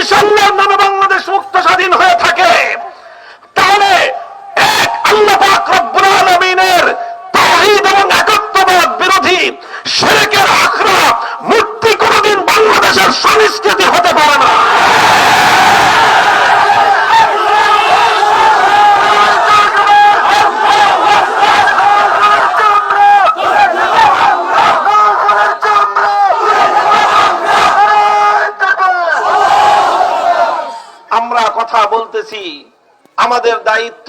ইনশাল্লাহ বাংলাদেশ মুক্ত স্বাধীন হয়ে থাকে তাহলে এক আল্লাহ পাক রব্বুল আলামিনের তাওহীদ এবং একত্ববাদ বিরোধী শিরকের আখড়া মূর্তি কোনোদিন বাংলাদেশের সংস্কৃতি হতে পারে না আমরা কথা বলতেছি, আমাদের দায়িত্ব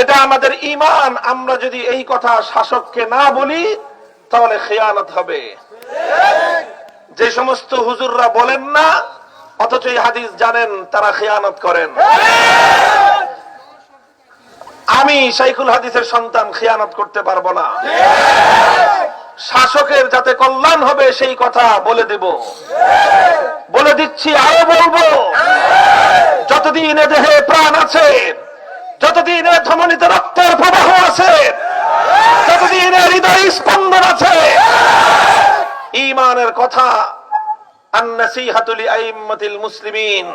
এটা আমাদের ইমান আমরা যদি এই কথা শাসককে না বলি, তাহলে খেয়ানত হবে। যে সমস্ত হুজুররা বলেন না, অথচ এই হাদিস জানেন, তারা খেয়ানত করেন। আমি শাইখুল হাদিসের সন্তান, খেয়ানত করতে পারব না। শাসকের যাতে কল্যাণ হবে সেই কথা বলে দেব। বলে দিচ্ছি, আরও বলব, যতদিন এ দেহে প্রাণ আছে, যতদিন এ ধমনীতে রক্তের প্রবাহ আছে, যতদিন এ হৃদয় স্পন্দন আছে ইমানের কথা মুসলিমিন,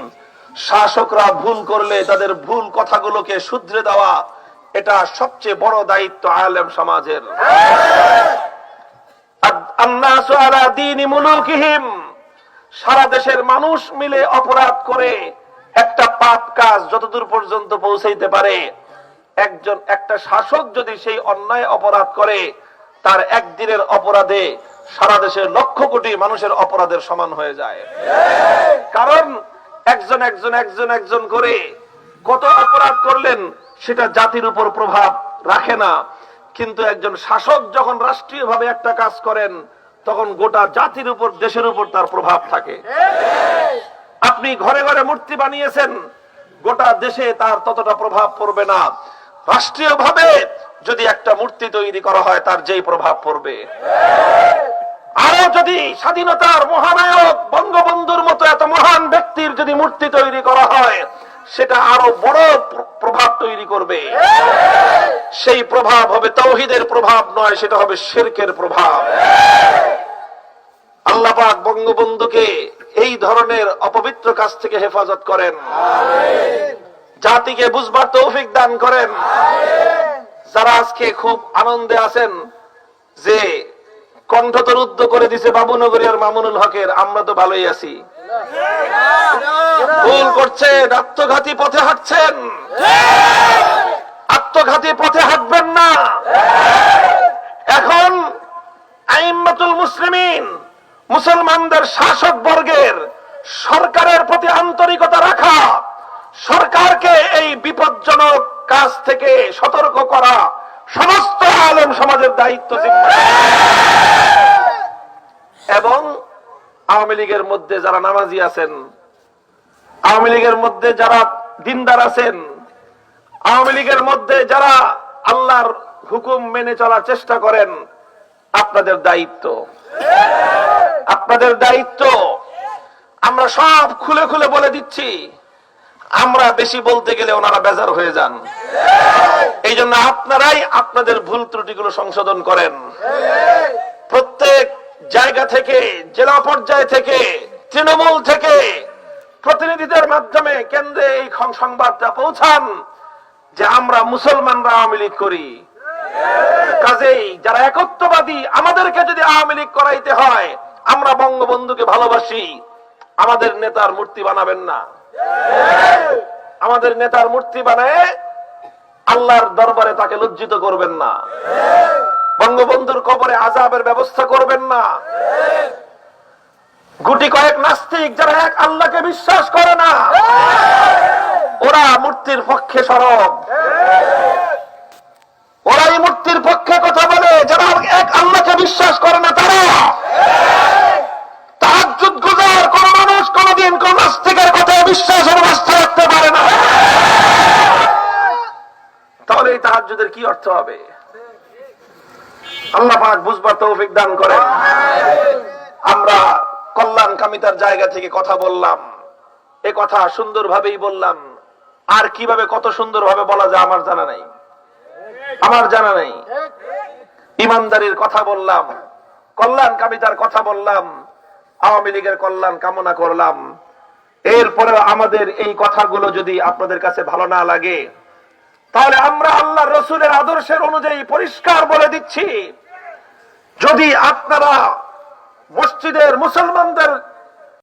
শাসকরা ভুল করলে তাদের ভুল কথাগুলোকে শুধরে দেওয়া, এটা সবচেয়ে বড় দায়িত্ব আলেম সমাজের। সারা দেশের মানুষ মিলে অপরাধ করে একটা পাপ কাজ যতদূর পর্যন্ত পৌঁছাইতে পারে, একজন, একটা শাসক যদি সেই অন্যায় অপরাধ করে, তার একদিনের অপরাধে সারা দেশের লক্ষ কোটি মানুষের অপরাধের সমান হয়ে যায়। কারণ একজন একজন একজন একজন করে কত অপরাধ করলেন, সেটা জাতির উপর প্রভাব রাখে না। কিন্তু একজন শাসক যখন রাষ্ট্রীয়ভাবে একটা কাজ করেন, তখন গোটা জাতির উপর, দেশের উপর তার প্রভাব থাকে। আপনি ঘরে ঘরে মূর্তি বানিয়েছেন, গোটা দেশে তার ততটা প্রভাব পড়বে না। রাষ্ট্রীয়ভাবে যদি একটা মূর্তি তৈরি করা হয়, তার যেই প্রভাব পড়বে। আরও যদি স্বাধীনতার মহানায়ক, বঙ্গবন্ধুর মতো এত মহান ব্যক্তির যদি মূর্তি তৈরি করা হয়, সেটা আরও বড় প্রভাব তৈরি করবে। সেই প্রভাব হবে তৌহিদের প্রভাব নয়, সেটা হবে শিরকের প্রভাব। আল্লাহ পাক বঙ্গবন্ধুকে এই ধরনের অপবিত্র কাজ থেকে হেফাজত করেন। জাতিকে বুঝবার তৌফিক দান করেন। যারা আজকে খুব আনন্দে আছেন যে কণ্ঠতর উদ্ধ করে দিছে বাবুনগরীর মামুনুল হকের, আমরা তো ভালোই আছি। ভুল করছেন, আত্মঘাতী পথে হাঁটছেন। আত্মঘাতী পথে হাঁটবেন না এখন মুসলমানদের শাসক বর্গের সরকারের প্রতি আন্তরিকতা রাখা, সরকারকে এই বিপজ্জনক কাজ থেকে সতর্ক করা সমস্ত আলেম সমাজের দায়িত্ব এবং আওয়ামী লীগের মধ্যে যারা নামাজি আছেন, আওয়ামী লীগের মধ্যে যারা দিনদার আছেন, আওয়ামী লীগের মধ্যে যারা আল্লাহর হুকুম মেনে চলার চেষ্টা করেন আপনাদের দায়িত্ব। আপনাদের দায়িত্ব। আমরা সব খুলে খুলে বলে দিচ্ছি, আমরা বেশি বলতে গেলে ওনারা বেজার হয়ে যান। এই জন্য আপনারাই আপনাদের ভুল ত্রুটিগুলো সংশোধন করেন। প্রত্যেক জায়গা থেকে, জেলা পর্যায় থেকে, তৃণমূল থেকে প্রতিনিধিদের মাধ্যমে কেন্দ্রে এই সংবাদটা পৌঁছান যে আমরা মুসলমানরা আওয়ামী লীগ করি। কাজেই যারা একত্ববাদী, আমাদেরকে যদি আওয়ামী লীগ করাইতে হয়, আমরা বঙ্গবন্ধুকে ভালোবাসি। আমাদের নেতার মূর্তি বানাবেন না। আমাদের নেতার মূর্তি বানায় আল্লাহর দরবারে তাকে লজ্জিত করবেন না। বঙ্গবন্ধুর কবরে আজাবের ব্যবস্থা করবেন না। গুটি কয়েক নাস্তিক যারা এক আল্লাহকে বিশ্বাস করে না, ওরা মূর্তির পক্ষে সরব। ওরা এই মূর্তির পক্ষে কথা বলে, যারা এক আল্লাহকে বিশ্বাস করে না তারা। গুজার কোন মানুষ কোনদিন কোন নাস্তিকের অবস্থা রাখতে পারে না। তাহলে এই তাহাজ্জুদের কি অর্থ হবে? আল্লাহ পাক বুঝবার তৌফিক দান আমরা কল্যাণ কামিতার জায়গা থেকে কথা বললাম। এ কথা সুন্দরভাবেই বললাম। আর কীভাবে কত সুন্দরভাবে বলা যায় আমার জানা নাই। আমার জানা নেই। ইমানদারির কথা বললাম কল্যাণ কামিতার কথা বললাম, আওয়ামী লীগের কল্যাণ কামনা করলাম। এরপরে আমাদের এই কথাগুলো যদি আপনাদের কাছে ভালো না লাগে, তাহলে আমরা আল্লাহ রসুলের আদর্শের অনুযায়ী পরিষ্কার বলে দিচ্ছি, যদি আপনারা মসজিদের মুসলমানদের